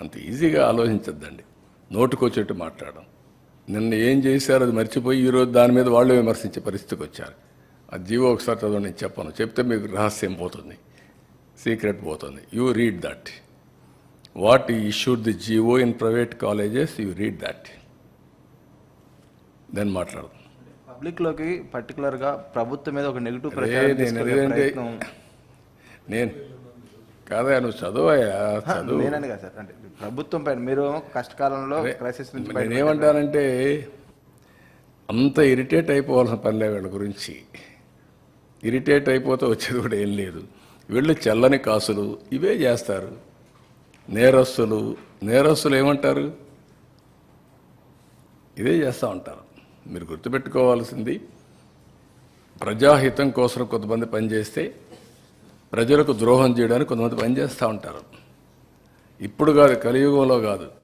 అంత ఈజీగా ఆలోచించద్దండి. నోటుకొచ్చేట్టు మాట్లాడడం. నిన్న ఏం చేశారో అది మర్చిపోయి ఈరోజు దాని మీద వాళ్ళు విమర్శించే పరిస్థితికి వచ్చారు. ఆ జీవో ఒకసారి చదవండి నేను చెప్పను. చెప్తే మీకు రహస్యం పోతుంది. సీక్రెట్ పోతుంది. You read that. What issued the GO in private colleges you read that. Then మాట్లాడదాం. పబ్లిక్లోకి పర్టికులర్గా ప్రభుత్వం మీద ఒక నెగిటివ్ నేను కాదా నువ్వు చదువయ్యా చదువు. నేనని కదా సార్. అంటే ప్రభుత్వం పైన మీరు కష్టకాలంలో క్రైసిస్ నుంచి నేనేమంటానంటే అంత ఇరిటేట్ అయిపోవాల్సిన పనిలే వీళ్ళ గురించి. ఇరిటేట్ అయిపోతే వచ్చేది కూడా ఏం లేదు. వీళ్ళు చల్లని కాసులు ఇవే చేస్తారు. నేరస్తులు నేరస్తులు ఏమంటారు? ఇదే చేస్తూ ఉంటారు. మీరు గుర్తుపెట్టుకోవాల్సింది ప్రజాహితం కోసం కొంతమంది పనిచేస్తే ప్రజలకు ద్రోహం చేయడానికి కొంతమంది పనిచేస్తూ ఉంటారు. ఇప్పుడు కాదు కలియుగంలో కాదు.